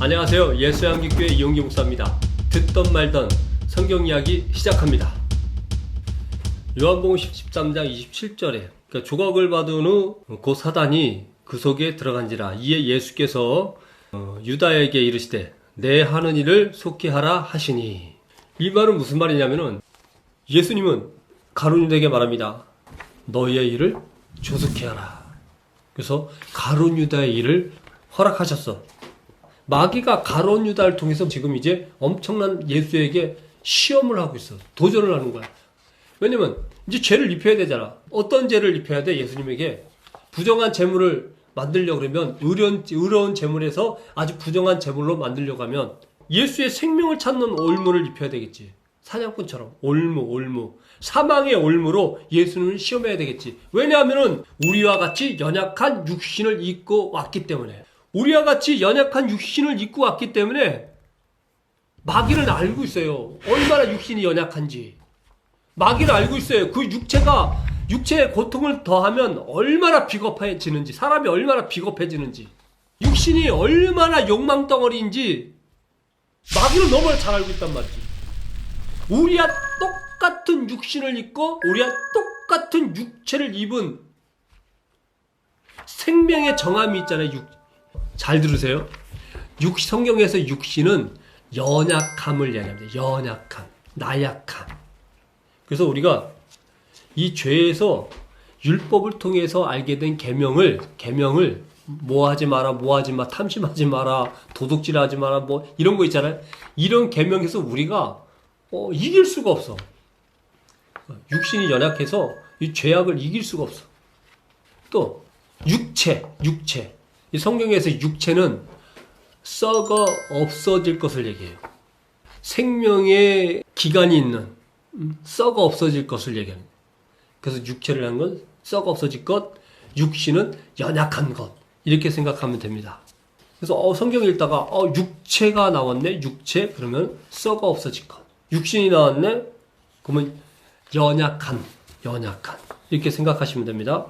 안녕하세요. 예수양기교회 이용기 목사입니다. 듣던 말던 성경 이야기 시작합니다. 요한복음 13장 27절에 그러니까 조각을 받은 후그 사단이 그 속에 들어간지라 이에 예수께서 어, 유다에게 이르시되 내 하는 일을 속히 하라 하시니 이 말은 무슨 말이냐면은 예수님은 가룟유다에게 말합니다. 너희의 일을 조속히 하라. 그래서 가룟 유다의 일을 허락하셨어. 마귀가 가론 유다를 통해서 지금 이제 엄청난 예수에게 시험을 하고 있어. 도전을 하는 거야. 왜냐면 이제 죄를 입혀야 되잖아. 어떤 죄를 입혀야 돼? 예수님에게 부정한 재물을 만들려 그러면 의로운, 의로운 재물에서 아주 부정한 재물로 만들려고 하면 예수의 생명을 찾는 올무를 입혀야 되겠지. 사냥꾼처럼 올무, 올무. 사망의 올무로 예수님을 시험해야 되겠지. 왜냐하면은 우리와 같이 연약한 육신을 입고 왔기 때문에. 우리와 같이 연약한 육신을 입고 왔기 때문에 마귀는 알고 있어요. 얼마나 육신이 연약한지. 마귀는 알고 있어요. 그 육체가 육체의 고통을 더하면 얼마나 비겁해지는지, 사람이 얼마나 비겁해지는지, 육신이 얼마나 욕망 덩어리인지 마귀는 너무나 잘 알고 있단 말이지. 우리와 똑같은 육신을 입고 우리와 똑같은 육체를 입은 생명의 정함이 있잖아요. 육, 잘 들으세요. 육, 성경에서 육신은 연약함을 얘기합니다. 연약함, 나약함. 그래서 우리가 이 죄에서 율법을 통해서 알게 된 계명을 계명을 뭐 하지 마라, 뭐 하지 마, 탐심하지 마라, 도둑질 하지 마라, 뭐 이런 거 있잖아요. 이런 계명에서 우리가 어, 이길 수가 없어. 육신이 연약해서 이 죄악을 이길 수가 없어. 또 육체, 육체. 이 성경에서 육체는 썩어 없어질 것을 얘기해요. 생명의 기간이 있는 음, 썩어 없어질 것을 얘기합니다. 그래서 육체를 한 건 썩어 없어질 것, 육신은 연약한 것 이렇게 생각하면 됩니다. 그래서 어, 성경 읽다가 어, 육체가 나왔네, 육체 그러면 썩어 없어질 것. 육신이 나왔네, 그러면 연약한, 연약한 이렇게 생각하시면 됩니다.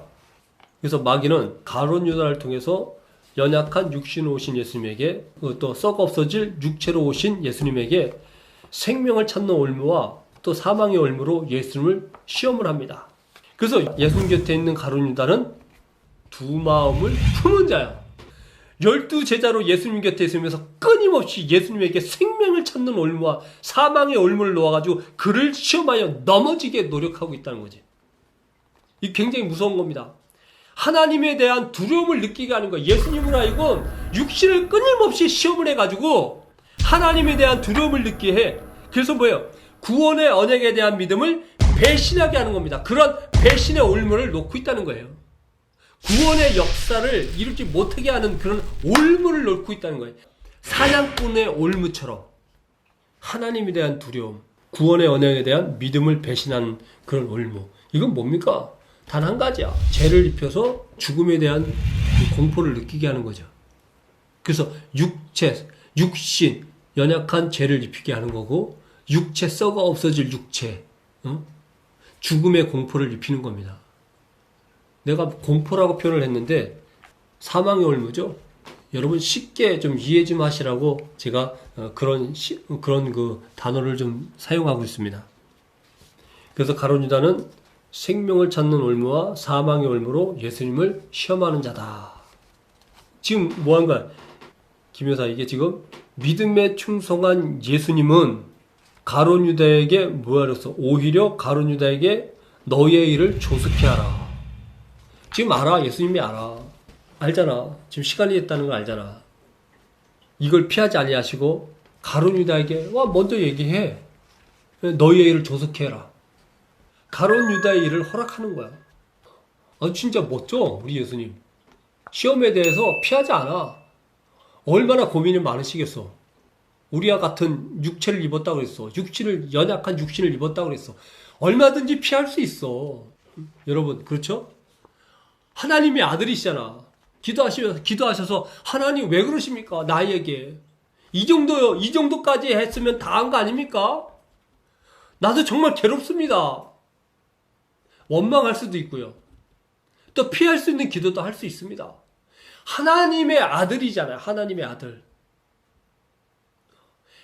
그래서 마귀는 가론 유다를 통해서 연약한 육신으로 오신 예수님에게 어, 또 썩어 없어질 육체로 오신 예수님에게 생명을 찾는 올무와 또 사망의 올무로 예수님을 시험을 합니다. 그래서 예수님 곁에 있는 가론 유다는 두 마음을 품은 자야. 열두 제자로 예수님 곁에 있으면서 끊임없이 예수님에게 생명을 찾는 올무와 사망의 올무를 놓아가지고 그를 시험하여 넘어지게 노력하고 있다는 거지. 이 굉장히 무서운 겁니다. 하나님에 대한 두려움을 느끼게 하는 거예요. 예수님을 하여금 육신을 끊임없이 시험을 해가지고 하나님에 대한 두려움을 느끼게 해. 그래서 뭐예요? 구원의 언약에 대한 믿음을 배신하게 하는 겁니다. 그런 배신의 올무를 놓고 있다는 거예요. 구원의 역사를 이루지 못하게 하는 그런 올무를 놓고 있다는 거예요. 사냥꾼의 올무처럼 하나님에 대한 두려움, 구원의 언약에 대한 믿음을 배신한 그런 올무. 이건 뭡니까? 단 한 가지야. 죄를 입혀서 죽음에 대한 공포를 느끼게 하는 거죠. 그래서 육체, 육신, 연약한 죄를 입히게 하는 거고, 육체 썩어 없어질 육체, 어? 죽음의 공포를 입히는 겁니다. 내가 공포라고 표현을 했는데 사망의 올무죠. 여러분 쉽게 좀 이해 좀 하시라고 제가 어, 그런 시, 그런 그 단어를 좀 사용하고 있습니다. 그래서 가론 유다는 생명을 찾는 올무와 사망의 올무로 예수님을 시험하는 자다. 지금 뭐 한 거야? 김여사 이게 지금 믿음에 충성한 예수님은 가론 유다에게 뭐하랬어? 오히려 가론 유다에게 너의 일을 조속히 하라. 지금 알아. 예수님이 알아. 알잖아. 지금 시간이 됐다는 걸 알잖아. 이걸 피하지 아니하시고 가론 유다에게 와 먼저 얘기해. 너의 일을 조속히 해라. 가론 유다의 일을 허락하는 거야. 아 진짜 멋져 우리 예수님. 시험에 대해서 피하지 않아. 얼마나 고민이 많으시겠어. 우리와 같은 육체를 입었다고 그랬어. 육신을, 연약한 육신을 입었다고 그랬어. 얼마든지 피할 수 있어. 여러분, 그렇죠? 하나님의 아들이시잖아. 기도하시면서, 기도하셔서, 하나님 왜 그러십니까? 나에게. 이 정도요, 이 정도까지 했으면 다 한 거 아닙니까? 나도 정말 괴롭습니다. 원망할 수도 있고요. 또 피할 수 있는 기도도 할 수 있습니다. 하나님의 아들이잖아요. 하나님의 아들.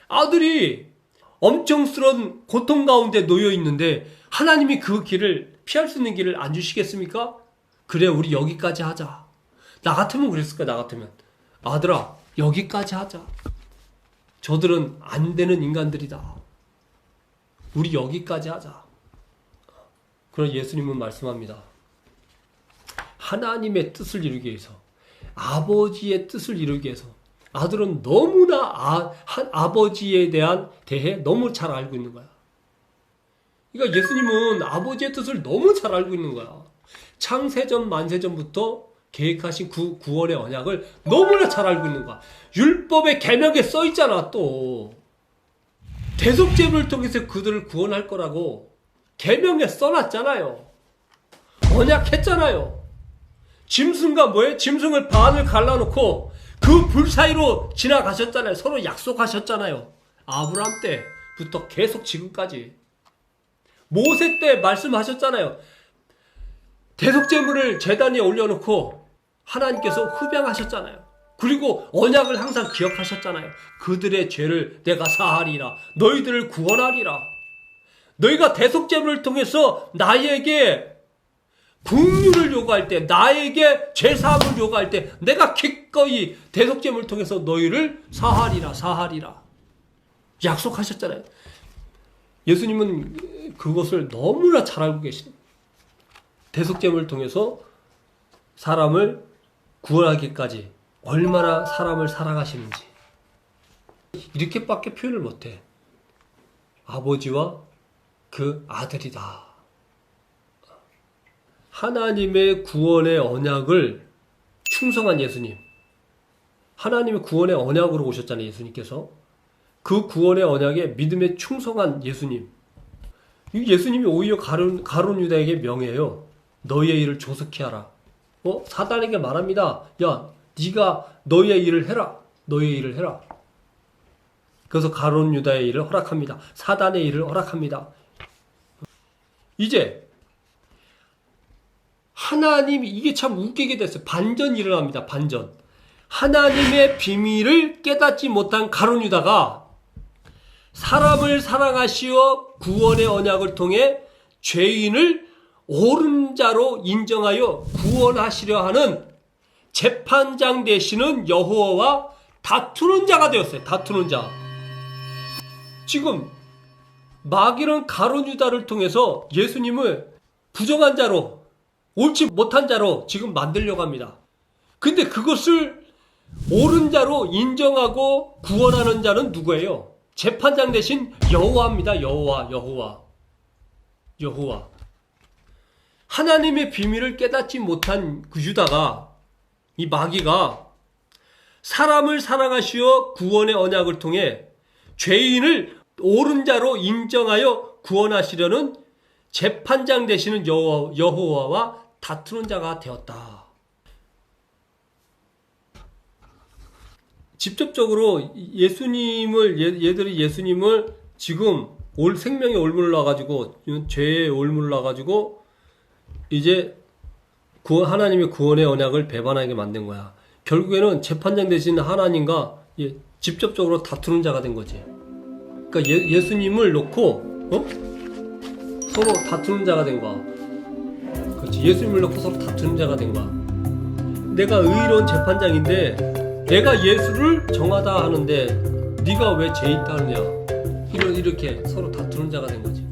아들이 엄청스러운 고통 가운데 놓여 있는데 하나님이 그 길을 피할 수 있는 길을 안 주시겠습니까? 그래 우리 여기까지 하자. 나 같으면 그랬을 거야 나 같으면 아들아 여기까지 하자. 저들은 안 되는 인간들이다. 우리 여기까지 하자. 그런 예수님은 말씀합니다. 하나님의 뜻을 이루기 위해서 아버지의 뜻을 이루기 위해서 아들은 너무나 아, 한 아버지에 대한 대해 너무 잘 알고 있는 거야. 그러니까 예수님은 아버지의 뜻을 너무 잘 알고 있는 거야. 창세전 만세전부터 계획하신 구, 구원의 언약을 너무나 잘 알고 있는 거야. 율법의 계명에 써 있잖아 또. 대속죄를 통해서 그들을 구원할 거라고 계명에 써놨잖아요. 언약했잖아요. 짐승과 뭐에 짐승을 반을 갈라놓고 그 불 사이로 지나가셨잖아요. 서로 약속하셨잖아요. 아브라함 때부터 계속 지금까지. 모세 때 말씀하셨잖아요. 대속제물을 재단에 올려놓고 하나님께서 흡양하셨잖아요. 그리고 언약을 항상 기억하셨잖아요. 그들의 죄를 내가 사하리라. 너희들을 구원하리라. 너희가 대속제물을 통해서 나에게 국류를 요구할 때, 나에게 죄사함을 요구할 때, 내가 기꺼이 대속죄물을 통해서 너희를 사하리라, 사하리라. 약속하셨잖아요. 예수님은 그것을 너무나 잘 알고 계시는 대속죄물을 통해서 사람을 구원하기까지 얼마나 사람을 사랑하시는지. 이렇게밖에 표현을 못해. 아버지와 그 아들이다. 하나님의 구원의 언약을 충성한 예수님. 하나님의 구원의 언약으로 오셨잖아요, 예수님께서. 그 구원의 언약에 믿음에 충성한 예수님. 이 예수님이 오히려 가론, 가론 유다에게 명예예요. 너희의 일을 조속히 하라. 어? 사단에게 말합니다. 야, 네가 너희의 일을 해라. 너희의 일을 해라. 그래서 가론 유다의 일을 허락합니다. 사단의 일을 허락합니다. 이제 하나님이 이게 참 웃기게 됐어요. 반전이 일어납니다. 반전. 하나님의 비밀을 깨닫지 못한 가론 유다가 사람을 사랑하시어 구원의 언약을 통해 죄인을 옳은 자로 인정하여 구원하시려 하는 재판장 되시는 여호와와 다투는 자가 되었어요. 다투는 자. 지금 마귀는 가론 유다를 통해서 예수님을 부정한 자로 옳지 못한 자로 지금 만들려고 합니다. 근데 그것을 옳은 자로 인정하고 구원하는 자는 누구예요? 재판장 대신 여호와입니다. 여호와, 여호와, 여호와. 하나님의 비밀을 깨닫지 못한 그 유다가 이 마귀가 사람을 사랑하시어 구원의 언약을 통해 죄인을 옳은 자로 인정하여 구원하시려는 재판장 되시는 여호, 여호와와 다투는 자가 되었다. 직접적으로 예수님을 얘- 얘들이 예수님을 지금 올 생명에 올물러 가지고 죄에 올물러 가지고 이제 구원, 하나님의 구원의 언약을 배반하게 만든 거야. 결국에는 재판장 되신 하나님과 예, 직접적으로 다투는 자가 된 거지. 그러니까 예, 예수님을 놓고 어? 서로 다투는 자가 된 거야. 그렇지. 예수님을 놓고 서로 다투는 자가 된 거야. 내가 의로운 재판장인데 내가 예수를 정하다 하는데 네가 왜 죄 있다 하느냐. 이런 이렇게 서로 다투는 자가 된 거지.